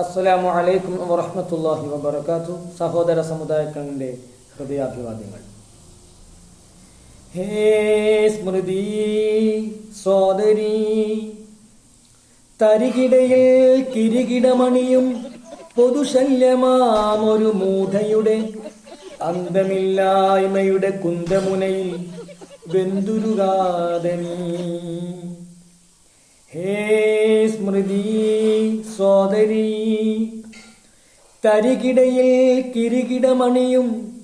അസ്സലാമു അലൈക്കും വറഹ്മത്തുള്ളാഹി വബർക്കാത്തു സഹോദര സമുദായങ്ങളുടെ ഹൃദയാഭിവാദ്യങ്ങൾ. ഹേ സ്മൃതി സോദരി തരികിടയിൽ കിരികിടമണിയും പൊതുശല്യമാം ഒരു മൂഢയുടെ അന്തമില്ലായ്മയുടെ കുന്തമുനയിൽ വെന്തുരുകാതെ ഹേ സ്മൃതി സോദരി തരികിടയിൽ കിരികിടമണിയും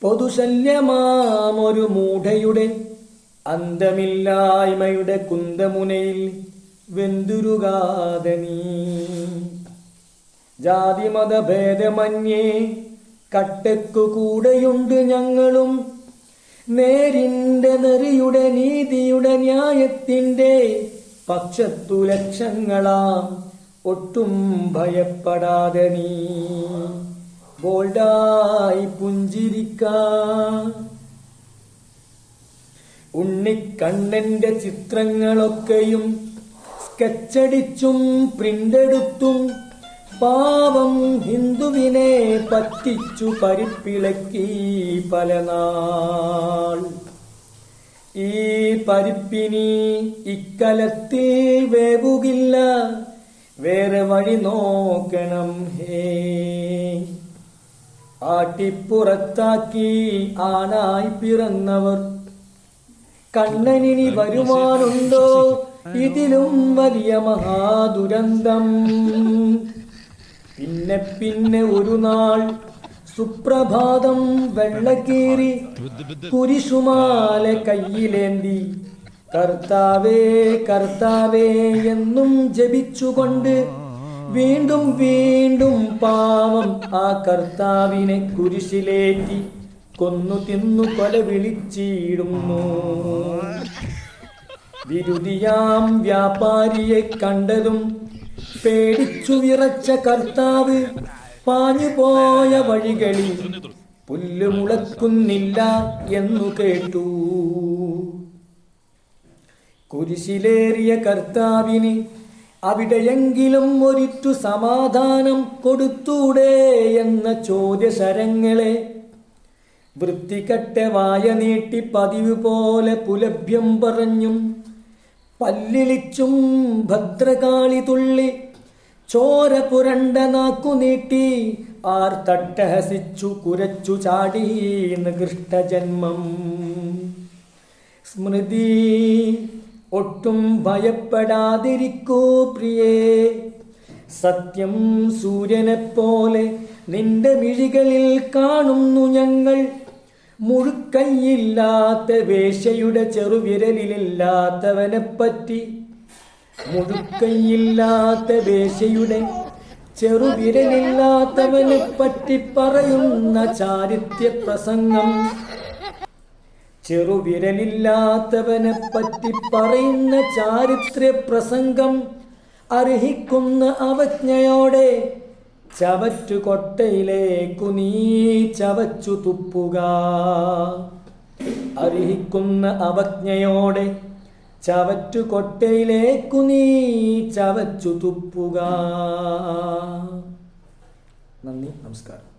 പൊതുശല്യമാമൊരു മൂഢയുടെ അന്തമില്ലായ്മയുടെ കുന്തമുനയിൽ വെന്തുരുകാതെ നീ. ജാതിമതഭേദമന്യേ കട്ടക്കു കൂടെയുണ്ട് ഞങ്ങളും. നേരിന്റെ നെറിയുടെ നീതിയുടെ ന്യായത്തിന്റെ പക്ഷത്തു ലക്ഷങ്ങളാം ഒട്ടും ഭയപ്പെടാതെ നീ ബോൾഡായി പുഞ്ചിരിക്ക. ഉണ്ണിക്കണ്ണന്റെ ചിത്രങ്ങളൊക്കെയും സ്കെച്ചടിച്ചും പ്രിന്റെടുത്തും പാവം ഹിന്ദുവിനെ പറ്റിച്ചു പരിപ്പിളക്കി പലനാൾ ഈ പരിപ്പിനി ഇക്കലത്തിൽ വേവുകില്ല. വേറെ വഴി നോക്കണം ഹേ. ആട്ടിപ്പുറത്താക്കി ആണായി പിറന്നവർ. കണ്ണനിനി വരുമാനുണ്ടോ ഇതിലും വലിയ മഹാദുരന്തം. പിന്നെ പിന്നെ ഒരു നാൾ സുപ്രഭാതം വെള്ളക്കേറി കുരിശുമാല കയ്യിലേന്തി. കർത്താവേ കർത്താവേ എന്നും ജപിച്ചുകൊണ്ട് വീണ്ടും വീണ്ടും പാവം ആ കർത്താവിനെ കുരിശിലേറ്റി കൊന്നു തിന്നു കൊല വിളിച്ചിടുന്നു. വിരുതിയാം വ്യാപാരിയെ കണ്ടതും പേടിച്ചു വിറച്ച കർത്താവ് പാഞ്ഞുപോയ വഴികളിൽ പുല്ല് മുളക്കുന്നില്ല എന്നു കേട്ടു. കുരിശിലേറിയ കർത്താവിന് അവിടെയെങ്കിലും ഒരിറ്റു സമാധാനം കൊടുത്തൂടെ എന്ന ചോദ്യശരങ്ങളെ വൃത്തികെട്ട വായ നീട്ടി പതിവ് പോലെ പുലഭ്യം പറഞ്ഞും പല്ലിളിച്ചും ഭദ്രകാളി തുള്ളി ചോര പുരണ്ട നാക്കു നീട്ടി ആർ തട്ടഹസിച്ചു കുരച്ചു ചാടി നികൃഷ്ടജന്മം സ്മൃതി ഒട്ടും ഭയപ്പെടാതിരിക്കൂ പ്രിയേ. സത്യം സൂര്യനെപ്പോലെ നിന്റെ മിഴികളിൽ കാണുന്നു ഞങ്ങൾ. മുഴുക്കൈയില്ലാത്ത വേശയുടെ ചെറുവിരലിലില്ലാത്തവനെ പറ്റി മുഴുക്കൈയില്ലാത്ത വേശയുടെ ചെറുവിരലില്ലാത്തവനെ പറ്റി പറയുന്ന ചാരിത്യ പ്രസംഗം ചെറുവിരലില്ലാത്തവനെ പറ്റി പറയുന്ന ചാരിത്ര്യ പ്രസംഗം അർഹിക്കുന്ന അവജ്ഞയോടെ ചവറ്റു കൊട്ടയിലേക്കു നീ ചവച്ചു തുപ്പുക. അർഹിക്കുന്ന അവജ്ഞയോടെ ചവറ്റു കൊട്ടയിലേക്കു നീ ചവച്ചു തുപ്പുക. നന്ദി നമസ്കാരം.